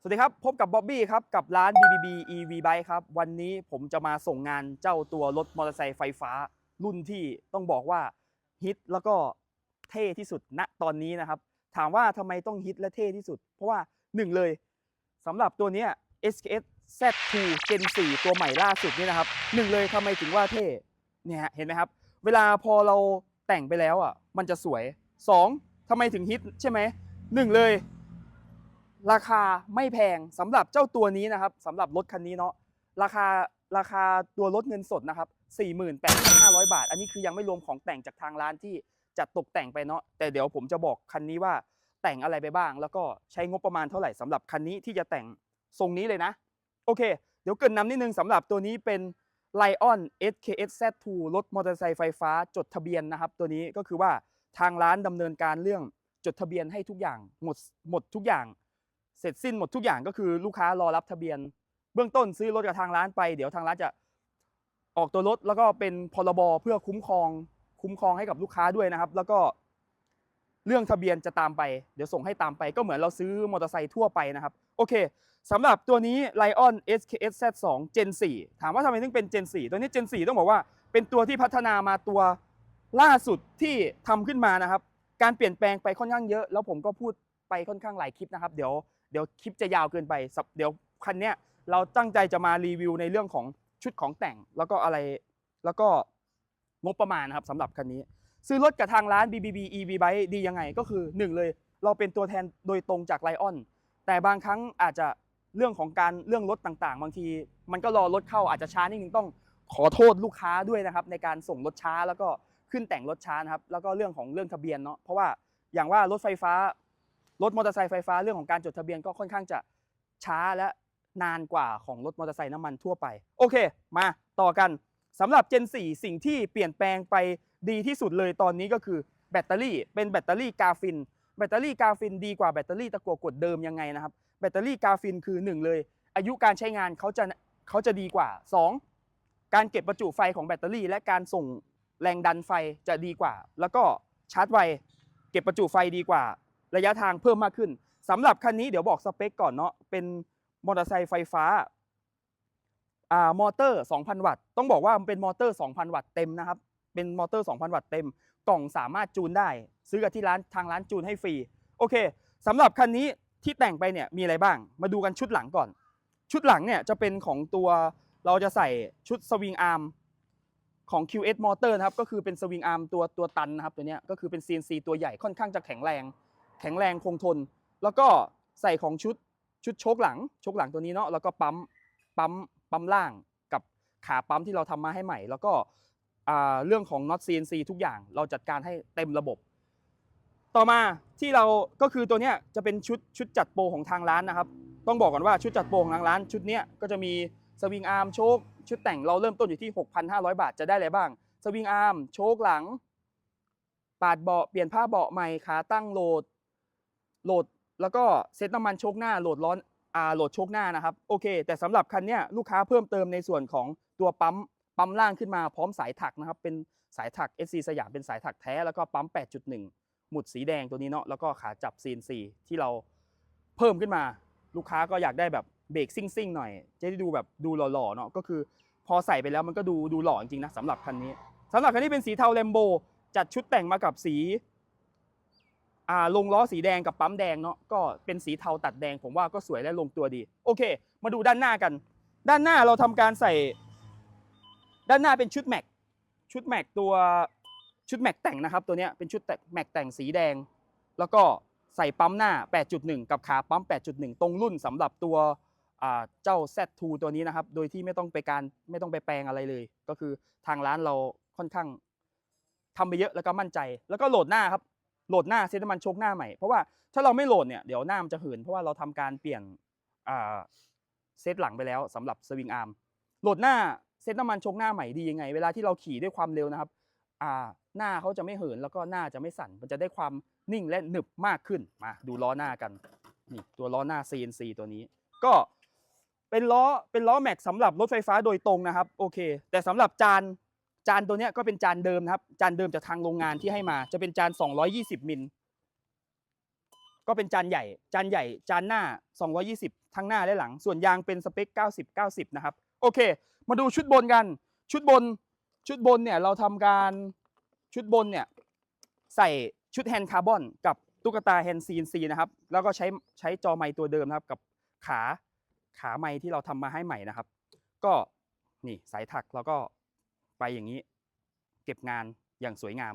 สวัสดีครับ พบกับบ๊อบบี้ครับ กับร้าน BBB EV Bike ครับ วันนี้ผมจะมาส่งงานเจ้าตัวรถมอเตอร์ไซค์ไฟฟ้า รุ่นที่ต้องบอกว่าฮิตแล้วก็เท่ที่สุดณตอนนี้นะครับ ถามว่าทำไมต้องฮิตและเท่ที่สุด เพราะว่าหนึ่งเลยสำหรับตัวนี้ SKS Z2 Gen 4 ตัวใหม่ล่าสุดนี่นะครับหนึ่งเลยทำไมถึงว่าเท่เนี่ยเห็นไหมครับ เวลาพอเราแต่งไปแล้วอะมันจะสวยสองทำไมถึงฮิตใช่ไหมหนึ่งเลย ราคาไม่แพงสำหรับเจ้าตัวนี้นะครับสำหรับรถคันนี้เนาะราคาราคาตัวรถเงินสดนะครับ48,500 บาท อันนี้คือยังไม่รวมของแต่งจากทางร้านที่จัดตกแต่งไปเนาะแต่เดี๋ยวผมจะบอกคันนี้ว่าแต่งอะไรไปบ้าง แล้วก็ใช้งบประมาณเท่าไหร่สำหรับคันนี้ที่จะแต่งทรงนี้เลยนะ โอเค เดี๋ยวเกินนำนิดนึงสำหรับตัวนี้เป็น Lion SKS Z2 รถมอเตอร์ไซค์ไฟฟ้าจดทะเบียนนะครับ ตัวนี้ก็คือว่าทางร้านดำเนินการเรื่องจดทะเบียนให้ทุกอย่างหมดหมดทุกอย่าง เสร็จสิ้นหมดทุกอย่างก็คือลูกค้ารอรับทะเบียน เบื้องต้นซื้อรถกับทางร้านไป เดี๋ยวทางร้านจะออกตัวรถแล้วก็เป็นพรบเพื่อคุ้มครอง คุ้มครองให้กับลูกค้าด้วยนะครับ แล้วก็เรื่องทะเบียนจะตามไป เดี๋ยวส่งให้ตามไป ก็เหมือนเราซื้อมอเตอร์ไซค์ทั่วไปนะครับ โอเคสำหรับตัวนี้ Lion SKS Z2 Gen 4 ถามว่าทำไมถึงเป็น Gen 4 ตัวนี้ Gen 4 ต้องบอกว่าเป็นตัวที่พัฒนามาตัวล่าสุดที่ทำขึ้นมานะครับ การเปลี่ยนแปลงไปค่อนข้างเยอะ แล้วผมก็พูดไปค่อนข้างหลายคลิปนะครับ เดี๋ยว เดี๋ยวคลิปจะยาวเกินไปเดี๋ยวคันเนี้ยเราตั้งใจจะมารีวิวในเรื่องของชุดของแต่งแล้วก็อะไรแล้วก็งบประมาณนะครับสำหรับคันนี้ ซื้อรถกับทางร้าน BBB EV Bike ดียังไงก็คือ 1 เลย เราเป็นตัวแทนโดยตรงจากไลออนแต่บางครั้งอาจจะเรื่องของการเรื่องรถต่างๆ บางที มันก็รอรถเข้าอาจจะช้านิดนึงต้องขอโทษลูกค้าด้วยนะครับ ในการส่งรถช้าแล้วก็ขึ้นแต่งรถช้านะครับแล้วก็เรื่องของเรื่องทะเบียนเนาะเพราะว่าอย่างว่ารถไฟฟ้า รถมอเตอร์ไซค์ไฟฟ้าเรื่องของการจดทะเบียนก็ค่อนข้างจะช้าและนานกว่าของรถมอเตอร์ไซค์น้ำมันทั่วไป โอเค มาต่อกันสำหรับ Gen 4 สิ่งที่เปลี่ยนแปลงไปดีที่สุดเลยตอนนี้ก็คือแบตเตอรี่เป็นแบตเตอรี่กาฟิน แบตเตอรี่กาฟินดีกว่าแบตเตอรี่ตะกั่วกดเดิมยังไงนะครับ แบตเตอรี่กาฟินคือ 1 เลย อายุการใช้งานเขาจะเขาจะดีกว่า 2 การเก็บประจุไฟของแบตเตอรี่ และการส่งแรงดันไฟจะดีกว่า แล้วก็ชาร์จไวเก็บประจุไฟดีกว่า ระยะทางเพิ่มมากขึ้นสำหรับคันนี้เดี๋ยวบอกสเปคก่อนเนาะเป็นมอเตอร์ไซค์ไฟฟ้าอ่ามอเตอร์ 2,000 วัตต์ต้องบอกว่ามันเป็นมอเตอร์ 2,000 วัตต์เต็มนะครับเป็นมอเตอร์ 2,000 วัตต์เต็ม กล่องสามารถจูนได้ ซื้อกับที่ร้านทางร้านจูนให้ฟรีโอเคสำหรับคันนี้ที่แต่งไปเนี่ยมีอะไรบ้าง มาดูกันชุดหลังก่อน ชุดหลังเนี่ยจะเป็นของตัวเราจะใส่ชุดสวิงอาร์มของ QS Motor นะครับก็คือเป็นสวิงอาร์มตัวตัวตันนะครับตัวเนี้ยก็คือเป็น CNC ตัวใหญ่ค่อนข้างจะแข็งแรง แข็งแรงคงทน แล้วก็ใส่ของชุดชุดโชคหลังโชคหลังตัวนี้เนาะแล้วก็ปั๊มปั๊มปั๊มล่างกับขาปั๊มที่เราทำมาให้ใหม่ แล้วก็เรื่องของน็อต CNC ทุกอย่างเราจัดการให้เต็มระบบ ต่อมาที่เราก็คือตัวเนี้ยจะเป็นชุดชุดจัดโปรของทางร้านนะครับ ต้องบอกก่อนว่าชุดจัดโปรของทางร้าน ชุดเนี้ยก็จะมีสวิงอาร์มโชคชุดแต่งเราเริ่มต้นอยู่ที่ 6,500 บาทจะได้อะไรบ้าง สวิงอาร์มโชคหลัง ปาดเบาะเปลี่ยนผ้าเบาะใหม่ขาตั้งโหลด โหลดแล้วก็เซตน้ำมันโชคหน้าโหลดร้อนอ่าโหลดโชคหน้านะครับโอเค แต่สำหรับคันนี้ลูกค้าเพิ่มเติมในส่วนของตัวปั๊มปั๊มล่างขึ้นมาพร้อมสายถักนะครับเป็นสายถัก SC สยามเป็นสายถักแท้แล้วก็ปั๊ม 8.1 หมุดสีแดงตัวนี้เนาะแล้วก็ขาจับ CNC ที่เราเพิ่มขึ้นมา ลูกค้าก็อยากได้แบบเบรกซิ่งๆหน่อย จะได้ดูแบบดูหล่อๆเนาะก็คือพอใส่ไปแล้วมันก็ดูดูหล่อจริงๆนะสำหรับคันนี้สำหรับคันนี้เป็นสีเทาแลมโบจัดชุดแต่งมากับสี ลงล้อสีแดงกับปั๊มแดงเนาะก็เป็นสีเทาตัดแดงผมว่าก็สวยและลงตัวดี โอเค มาดูด้านหน้ากัน ด้านหน้าเราทำการใส่ ด้านหน้าเป็นชุดแม็กชุดแม็กตัวชุดแม็กแต่งนะครับตัวเนี้ยเป็นชุดแต่งแม็กแต่งสีแดง แล้วก็ใส่ปั๊มหน้า 8.1 กับขาปั๊ม 8.1 ตรงรุ่นสำหรับตัวอ่าเจ้า Z2 ตัวนี้นะครับ โดยที่ไม่ต้องไปการไม่ต้องไปแปลงอะไรเลย ก็คือทางร้านเราค่อนข้างทำไปเยอะแล้วก็มั่นใจ แล้วก็โหลดหน้าครับ โหลดหน้าเซตน้ำมันโชคหน้าใหม่ เพราะว่าถ้าเราไม่โหลดเนี่ยเดี๋ยวหน้ามันจะเหินเพราะว่าเราทำการเปลี่ยนเซตหลังไปแล้วสำหรับสวิงอาร์มโหลดหน้าเซตน้ำมันโชคหน้าใหม่ดียังไง เวลาที่เราขี่ด้วยความเร็วนะครับหน้าเขาจะไม่เหินแล้วก็หน้าจะไม่สั่น มันจะได้ความนิ่งและหนึบมากขึ้นมาดูล้อหน้ากันนี่ตัวล้อหน้า CNC ตัวนี้ ก็เป็นล้อเป็นล้อแม็กสำหรับรถไฟฟ้าโดยตรงนะครับโอเค แต่สำหรับจาน จานตัวเนี้ยก็เป็นจานเดิมนะครับ จานเดิมจากทางโรงงานที่ให้มา จะเป็นจาน 220มิลก็เป็นจานใหญ่ จานใหญ่ จานหน้า 220 ทั้งหน้าและหลัง ส่วนยางเป็นสเปค 90 90 นะครับ โอเค มาดูชุดบนกัน ชุดบน ชุดบนเนี่ยเราทำการ ชุดบนเนี่ยใส่ชุดแฮนด์คาร์บอนกับตุ๊กตาแฮนด์ CNC นะครับ แล้วก็ใช้ใช้จอไมค์ตัวเดิมนะครับ กับขาขาไมค์ที่เราทำมาให้ใหม่นะครับ ก็นี่สายถักแล้วก็ ไปอย่างนี้ เก็บงานอย่างสวยงาม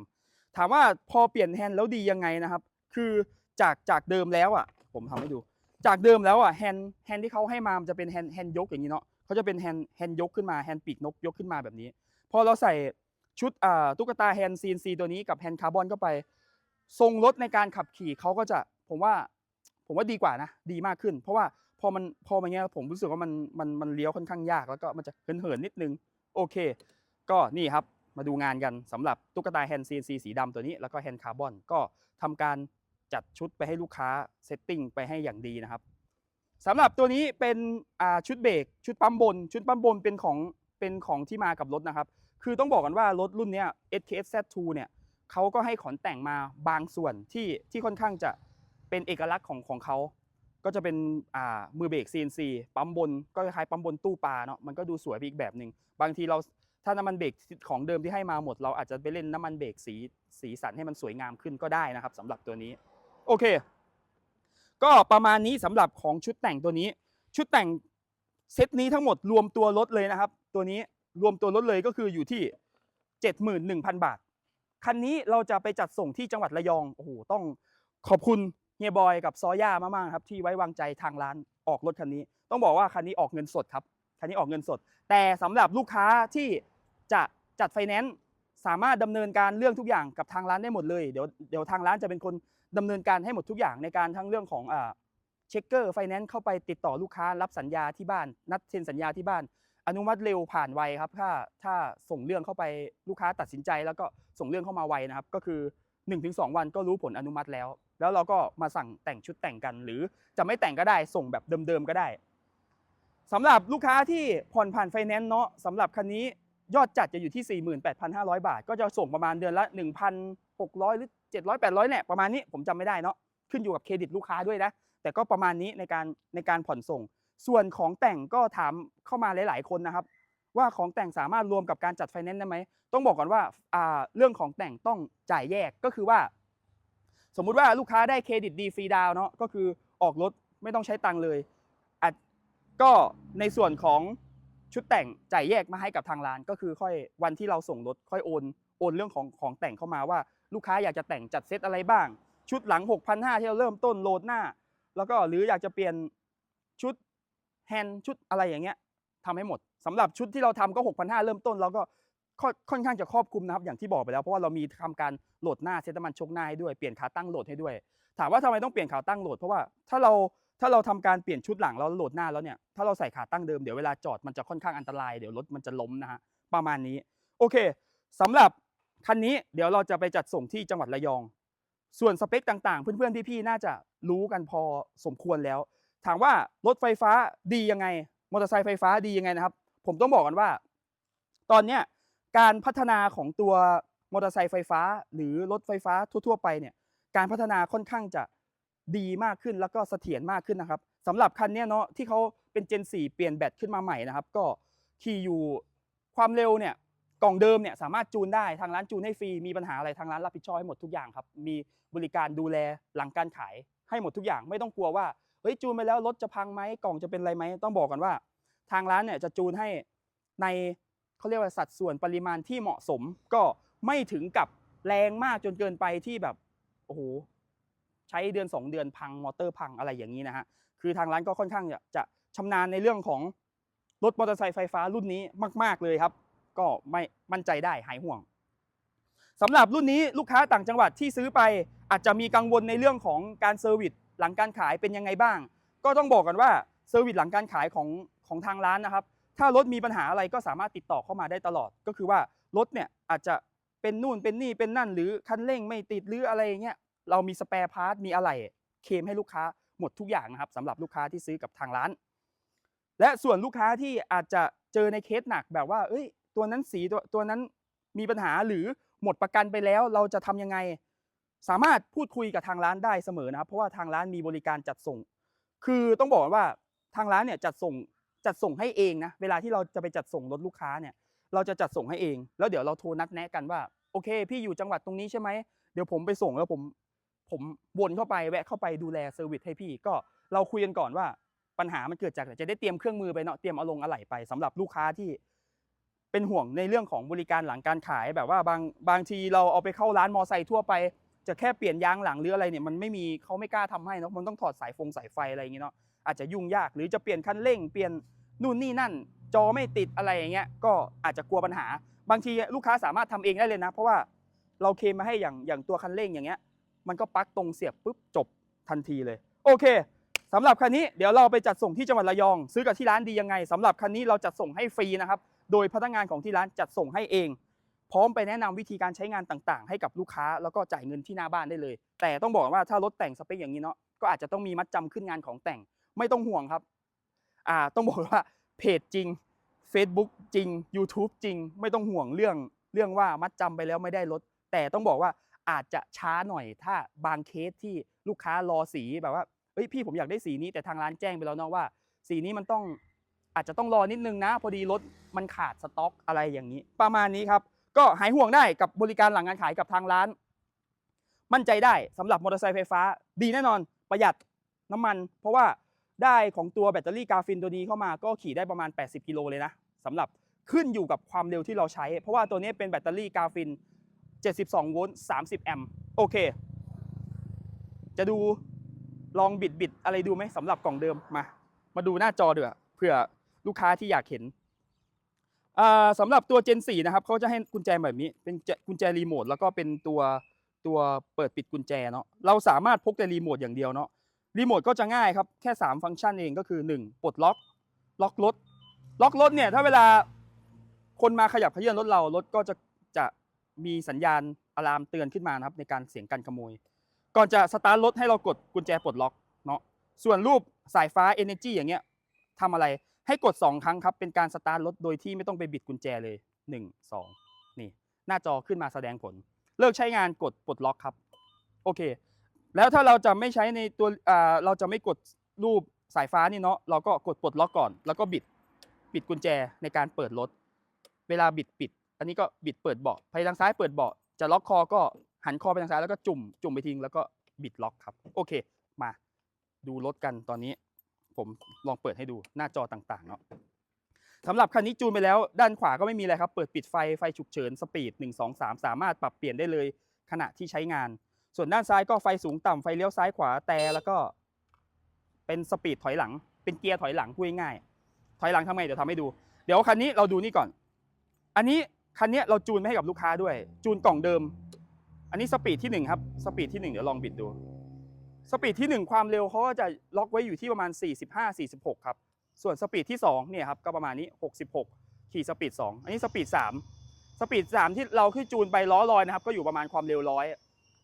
ถามว่าพอเปลี่ยนแฮนด์แล้วดียังไงนะครับ คือจากจากเดิมแล้วอะ ผมทำให้ดู จากเดิมแล้วอะแฮนด์แฮนด์ที่เขาให้มามันจะเป็นแฮนด์แฮนด์ยกอย่างนี้เนาะเขาจะเป็นแฮนด์แฮนด์ยกขึ้นมาแฮนด์ปีกนกยกขึ้นมาแบบนี้ พอเราใส่ชุดอ่าตุ๊กตาแฮนด์ CNC ตัวนี้กับแฮนด์คาร์บอนเข้าไป ทรงรถในการขับขี่เขาก็จะผมว่าผมว่าดีกว่านะ ดีมากขึ้น เพราะว่าพอมันพอมันเงี้ยผมรู้สึกว่ามันมันมันเลี้ยวค่อนข้างยากแล้วก็มันจะเหินเหินนิดนึง โอเค ก็นี่ครับมาดูงานกันสำหรับตุ๊กตาแฮนด์ CNC สีดำตัวนี้แล้วก็แฮนด์คาร์บอนก็ทำการจัดชุดไปให้ลูกค้าเซตติ้งไปให้อย่างดีนะครับสำหรับตัวนี้เป็นชุดเบรกชุดปั๊มบน ชุดปั๊มบนเป็นของเป็นของที่มากับรถนะครับ คือต้องบอกกันว่ารถรุ่นเนี้ย SKS Z2 เนี่ยเขาก็ให้ขอนแต่งมาบางส่วนที่ที่ค่อนข้างจะเป็นเอกลักษณ์ของของเขาก็จะเป็นอ่ามือเบรก CNC ปั๊มบนก็คล้ายปั๊มบนตู้ปลาเนาะมันก็ดูสวยไปอีกแบบหนึ่งบางทีเรา ถ้าน้ำมันเบรกของเดิมที่ให้มาหมด เราอาจจะไปเล่นน้ำมันเบรกสีสีสันให้มันสวยงามขึ้นก็ได้นะครับสำหรับตัวนี้ โอเค ก็ประมาณนี้สำหรับของชุดแต่งตัวนี้ ชุดแต่งเซตนี้ทั้งหมดรวมตัวรถเลยนะครับ ตัวนี้รวมตัวรถเลยก็คืออยู่ที่ 71,000 บาท คันนี้เราจะไปจัดส่งที่จังหวัดระยองโอ้โหต้องขอบคุณเฮียบอยกับซอย่ามากๆครับที่ไว้วางใจทางร้านออกรถคันนี้ ต้องบอกว่าคันนี้ออกเงินสดครับคันนี้ออกเงินสด แต่สำหรับลูกค้าที่ จะจัดไฟแนนซ์สามารถดำเนินการเรื่องทุกอย่างกับทางร้านได้หมดเลยเดี๋ยวเดี๋ยวทางร้านจะเป็นคนดำเนินการให้หมดทุกอย่างในการทั้งเรื่องของเช็คเกอร์ไฟแนนซ์เข้าไปติดต่อลูกค้ารับสัญญาที่บ้าน นัดเซ็นสัญญาที่บ้าน อนุมัติเร็วผ่านไวครับ ถ้าถ้าส่งเรื่องเข้าไปลูกค้าตัดสินใจ แล้วก็ส่งเรื่องเข้ามาไวนะครับ ก็คือ 1-2 วันก็รู้ผลอนุมัติแล้ว แล้วเราก็มาสั่งแต่งชุดแต่งกัน หรือจะไม่แต่งก็ได้ส่งแบบเดิมๆก็ได้สำหรับลูกค้าที่ผ่อนผ่านไฟแนนซ์เนาะสำหรับคันนี้ ยอดจัดจะอยู่ที่ 48,500 บาท ก็จะส่งประมาณเดือนละ 1,600 หรือ 700 800เนี่ยประมาณนี้ผมจำไม่ได้เนาะขึ้นอยู่กับเครดิตลูกค้าด้วยนะ แต่ก็ประมาณนี้ในการในการผ่อนส่ง ส่วนของแต่งก็ถามเข้ามาหลาย ๆ คนนะครับ ว่าของแต่งสามารถรวมกับการจัดไฟแนนซ์ได้ไหม ต้องบอกก่อนว่าอ่าเรื่องของแต่งต้องจ่ายแยกก็คือว่า สมมุติว่าลูกค้าได้เครดิตดีฟรีดาวเนาะก็คือออกรถไม่ต้องใช้ตังค์เลยอก็ในส่วนของ ชุดแต่งจ่ายแยกมาให้กับทางร้าน ก็คือค่อยวันที่เราส่งรถค่อยโอนโอนเรื่องของของแต่งเข้ามาว่า ลูกค้าอยากจะแต่งจัดเซตอะไรบ้าง ชุดหลัง 6,500ที่เราเริ่มต้นโหลดหน้า แล้วก็หรืออยากจะเปลี่ยนชุดแฮนด์ชุดอะไรอย่างเงี้ยทำให้หมดสำหรับชุดที่เราทำก็ 6,500 เริ่มต้น แล้วก็ค่อนข้างจะครอบคลุมนะครับอย่างที่บอกไปแล้วเพราะว่าเรามีทำการโหลดหน้าเซตน้ำมันชกหน้าให้ด้วยเปลี่ยนขาตั้งโหลดให้ด้วย ถามว่าทำไมต้องเปลี่ยนขาตั้งโหลดเพราะว่าถ้าเรา ถ้าเราทำการเปลี่ยนชุดหลังแล้วโหลดหน้าแล้วเนี่ยถ้าเราใส่ขาตั้งเดิมเดี๋ยวเวลาจอดมันจะค่อนข้างอันตรายเดี๋ยวรถมันจะล้มนะฮะประมาณนี้โอเคสำหรับคันนี้เดี๋ยวเราจะไปจัดส่งที่จังหวัดระยอง ส่วนสเปคต่างๆ เพื่อนๆพี่ๆน่าจะรู้กันพอสมควรแล้ว ถามว่ารถไฟฟ้าดียังไงมอเตอร์ไซค์ไฟฟ้าดียังไงนะครับ ผมต้องบอกกันว่า ตอนเนี้ยการพัฒนาของตัวมอเตอร์ไซค์ไฟฟ้า หรือรถไฟฟ้าทั่ว ๆ ไปเนี่ยการพัฒนาค่อนข้างจะ ดีมากขึ้นแล้วก็เสถียรมากขึ้นนะครับสำหรับคันนี้เนาะที่เขาเป็น Gen 4เปลี่ยนแบตขึ้นมาใหม่นะครับ ก็ขี่อยู่ความเร็วเนี่ยกล่องเดิมเนี่ยสามารถจูนได้ทางร้านจูนให้ฟรีมีปัญหาอะไรทางร้านรับผิดชอบให้หมดทุกอย่างครับมีบริการดูแลหลังการขายให้หมดทุกอย่างไม่ต้องกลัวว่าเฮ้ยจูนไปแล้วรถจะพังไหมกล่องจะเป็นอะไรไหมต้องบอกก่อนว่า ทางร้านเนี่ยจะจูนให้ในเขาเรียกว่าสัดส่วนปริมาณที่เหมาะสม ก็ไม่ถึงกับแรงมากจนเกินไปที่แบบโอ้โห ใช้เดือน 2 เดือนพังมอเตอร์พังอะไรอย่างนี้นะฮะคือทางร้านก็ค่อนข้างจะจะชำนาญในเรื่องของรถมอเตอร์ไซค์ไฟฟ้ารุ่นนี้มาก ๆเลยครับ ก็ไม่มั่นใจได้หายห่วงสำหรับรุ่นนี้ลูกค้าต่างจังหวัดที่ซื้อไปอาจจะมีกังวลในเรื่องของการเซอร์วิสหลังการขายเป็นยังไงบ้าง ก็ต้องบอกกันว่าเซอร์วิสหลังการขายของของทางร้านนะครับ ถ้ารถมีปัญหาอะไรก็สามารถติดต่อเข้ามาได้ตลอด ก็คือว่ารถเนี่ยอาจจะเป็นนู่นเป็นนี่เป็นนั่นหรือคันเร่งไม่ติดหรืออะไรเงี้ย เรามีสแปร์พาร์ทมีอะไรเคมให้ลูกค้าหมดทุกอย่างนะครับสำหรับลูกค้าที่ซื้อกับทางร้าน และส่วนลูกค้าที่อาจจะเจอในเคสหนักแบบว่า เอ้ย ตัวนั้นสีตัวตัวนั้นมีปัญหาหรือหมดประกันไปแล้วเราจะทำยังไง สามารถพูดคุยกับทางร้านได้เสมอนะครับ เพราะว่าทางร้านมีบริการจัดส่ง คือต้องบอกว่าทางร้านเนี่ยจัดส่งจัดส่งให้เองนะเวลาที่เราจะไปจัดส่งรถลูกค้าเนี่ยเราจะจัดส่งให้เอง แล้วเดี๋ยวเราโทรนัดแนะกันว่าโอเค พี่อยู่จังหวัดตรงนี้ใช่ไหมเดี๋ยวผมไปส่งแล้วผม ผมวนเข้าไปแวะเข้าไปดูแลเซอร์วิสให้พี่ ก็เราคุยกันก่อนว่าปัญหามันเกิดจากอะไรจะได้เตรียมเครื่องมือไปเนาะเตรียมเอาลงอะไหล่ไปสำหรับลูกค้าที่เป็นห่วงในเรื่องของบริการหลังการขายแบบว่าบางบางทีเราเอาไปเข้าร้านมอไซค์ทั่วไป จะแค่เปลี่ยนยางหลังหรืออะไรเนี่ยมันไม่มีเขาไม่กล้าทำให้เนาะมันต้องถอดสายฟงสายไฟอะไรอย่างเงี้ยเนาะอาจจะยุ่งยากหรือจะเปลี่ยนคันเร่งเปลี่ยนนู่นนี่นั่น จอไม่ติดอะไรอย่างเงี้ยก็อาจจะกลัวปัญหา บางทีลูกค้าสามารถทำเองได้เลยนะ เพราะว่าเราเคลมมาให้อย่างอย่างตัวคันเร่งอย่างเงี้ย มันก็ปลั๊กตรงเสียบปุ๊บจบทันทีเลย โอเคสำหรับคันนี้เดี๋ยวเราไปจัดส่งที่จังหวัดระยอง ซื้อกับที่ร้านดียังไงสำหรับคันนี้เราจัดส่งให้ฟรีนะครับโดยพนักงานของที่ร้านจัดส่งให้เอง พร้อมไปแนะนำวิธีการใช้งานต่างๆ ให้กับลูกค้าแล้วก็จ่ายเงินที่หน้าบ้านได้เลย แต่ต้องบอกว่าถ้ารถแต่งสเปคอย่างนี้เนาะก็อาจจะต้องมีมัดจำขึ้นงานของแต่งไม่ต้องห่วงครับอ่าต้องบอกว่าเพจจริง Facebook จริง YouTube จริง ไม่ต้องห่วงเรื่องเรื่องว่ามัดจำไปแล้วไม่ได้รถแต่ต้องบอกว่า อาจจะช้าหน่อยถ้าบางเคสที่ลูกค้ารอสีแบบว่าเฮ้ยพี่ผมอยากได้สีนี้แต่ทางร้านแจ้งไปแล้วเนาะว่า สีนี้มันต้องอาจจะต้องรอนิดนึงนะ พอดีรถมันขาดสต็อกอะไรอย่างนี้ ประมาณนี้ครับ ก็หายห่วงได้กับบริการหลังการขายกับทางร้าน มั่นใจได้สำหรับมอเตอร์ไซค์ไฟฟ้า ดีแน่นอนประหยัดน้ำมัน เพราะว่าได้ของตัวแบตเตอรี่กาฟินตัวนี้เข้ามาก็ขี่ได้ประมาณ 80 กิโลเลยนะสำหรับขึ้นอยู่กับความเร็วที่เราใช้ เพราะว่าตัวนี้เป็นแบตเตอรี่กาฟิน 72 โวลต์ 30 แอมป์ โอเค จะดูลองบิดบิดอะไรดูไหมสำหรับกล่องเดิม มา มาดูหน้าจอเดือเผื่อลูกค้าที่อยากเห็นสำหรับตัว Gen 4 นะครับเขาจะให้กุญแจแบบนี้ เป็นกุญแจรีโมทแล้วก็เป็นตัวตัวเปิดปิดกุญแจเนาะ เราสามารถพกแต่รีโมทอย่างเดียวเนาะ รีโมทก็จะง่ายครับ แค่ 3 ฟังก์ชันเองก็คือ 1 ปลดล็อก ล็อกรถ ล็อกรถเนี่ยถ้าเวลาคนมาขยับเขยื่อนรถเรารถก็จะจะ มีสัญญาณอะลามเตือนขึ้นมานะครับ ในการเสียงการขโมย ก่อนจะสตาร์ทรถให้เรากดกุญแจปลดล็อกเนาะส่วนรูปสายฟ้า Energy อย่างเงี้ยทำอะไรให้กด 2 ครั้งครับเป็นการสตาร์ทรถโดยที่ไม่ต้องไปบิดกุญแจเลย 1 2 นี่ หน้าจอขึ้นมาแสดงผล เลิกใช้งานกดปลดล็อกครับโอเค แล้วถ้าเราจะไม่ใช้ในตัวอ่าเราจะไม่กดรูปสายฟ้านี่เนาะเราก็กดปลดล็อกก่อน แล้วก็บิดบิดกุญแจในการเปิดรถ เวลาบิดปิด อันนี้ก็บิดเปิดเบาะไปทางซ้ายเปิดเบาะจะล็อกคอก็หันคอไปทางซ้ายแล้วก็จุ่มจุ่มไปทิ้งแล้วก็บิดล็อกครับโอเค มาดูรถกันตอนนี้ ผมลองเปิดให้ดูหน้าจอต่างๆเนาะสำหรับคันนี้จูนไปแล้วด้านขวาก็ไม่มีอะไรครับ เปิดปิดไฟไฟฉุกเฉินสปีด 1 2 3 สามารถปรับเปลี่ยนได้เลยขณะที่ใช้งาน ส่วนด้านซ้ายก็ไฟสูงต่ำไฟเลี้ยวซ้ายขวาแต่แล้วก็ เป็นสปีดถอยหลัง เป็นเกียร์ถอยหลังพูดง่ายๆถอยหลังทำไงเดี๋ยวทำให้ดู เดี๋ยวคันนี้เราดูนี่ก่อน อันนี้ คันนี้เราจูนไม่ให้กับลูกค้าด้วย จูนกล่องเดิม อันนี้สปีดที่หนึ่งครับสปีดที่หนึ่งเดี๋ยวลองบิดดู สปีดที่ 1 ความเร็วเขาก็จะล็อกไว้อยู่ที่ประมาณ 45-46 ครับ ส่วนสปีดที่2เนี่ยครับก็ประมาณนี้ 66 ขี่สปีด 2 อันนี้สปีด 3 สปีด 3 ที่เราขึ้นจูนไปล้อลอยนะครับก็อยู่ประมาณความเร็วร้อย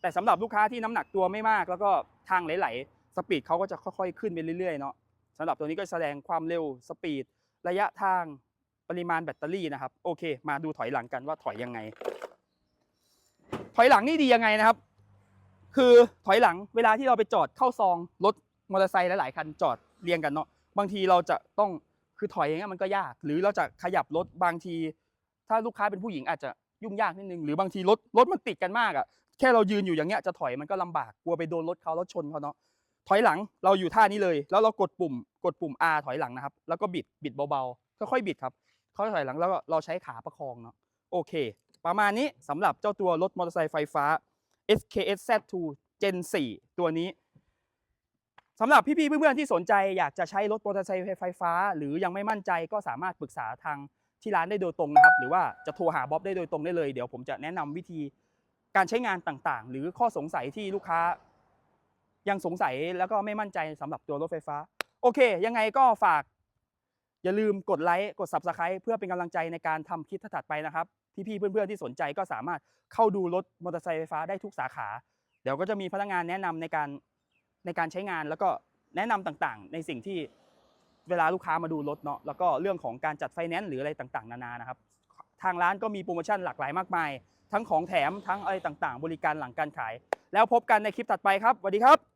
แต่สำหรับลูกค้าที่น้ำหนักตัวไม่มาก แล้วก็ทางไหลๆสปีดเขาก็จะค่อยๆ ขึ้นไปเรื่อยๆเนาะสำหรับตัวนี้ก็แสดงความเร็วสปีดระยะทาง ปริมาณแบตเตอรี่นะครับ โอเค มาดูถอยหลังกันว่าถอยยังไง ถอยหลังนี่ดียังไงนะครับ คือถอยหลังเวลาที่เราไปจอดเข้าซองรถมอเตอร์ไซค์หลายๆคันจอดเรียงกันเนาะบางทีเราจะต้องคือถอยอย่างเงี้ยมันก็ยาก หรือเราจะขยับรถบางที ถ้าลูกค้าเป็นผู้หญิงอาจจะยุ่งยากนิดนึงหรือบางทีรถรถมันติดกันมากอะ่ะแค่เรายืนอยู่อย่างเงี้ยจะถอยมันก็ลำบากกลัวไปโดนรถเขาแล้วชนเขาเนาะถอยหลังเราอยู่ท่านี้เลย แล้วเรากดปุ่ม กดปุ่ม R ถอยหลังนะครับ แล้วก็บิดบิดเบาๆค่อยๆบิดครับ ค่อยๆถอยหลังแล้วก็เราใช้ขาประคองเนาะโอเค ประมาณนี้สำหรับเจ้าตัวรถมอเตอร์ไซค์ไฟฟ้า SKS Z2 Gen 4 ตัวนี้สำหรับพี่ๆเพื่อนๆที่สนใจอยากจะใช้รถมอเตอร์ไซค์ไฟฟ้า หรือยังไม่มั่นใจก็สามารถปรึกษาทางที่ร้านได้โดยตรงนะครับ หรือว่าจะโทรหาบ๊อบได้โดยตรงได้เลย เดี๋ยวผมจะแนะนำวิธีการใช้งานต่างๆ หรือข้อสงสัยที่ลูกค้า ยังสงสัยแล้วก็ไม่มั่นใจสำหรับตัวรถไฟฟ้า โอเค ยังไงก็ฝาก อย่าลืมกดไลค์กด Subscribe เพื่อเป็นกำลังใจในการทำคลิปถัดไปนะครับ พี่ๆเพื่อนๆที่สนใจก็สามารถเข้าดูรถมอเตอร์ไซค์ไฟฟ้าได้ทุกสาขา เดี๋ยวก็จะมีพนักงานแนะนำในการในการใช้งานแล้วก็แนะนำต่างๆ ในสิ่งที่เวลาลูกค้ามาดูรถเนาะแล้วก็เรื่องของการจัดไฟแนนซ์หรืออะไรต่างๆ นานานะครับ ทางร้านก็มีโปรโมชั่นหลากหลายมากมาย ทั้งของแถมทั้งอะไรต่างๆ บริการหลังการขาย แล้วพบกันในคลิปถัดไปครับสวัสดีครับ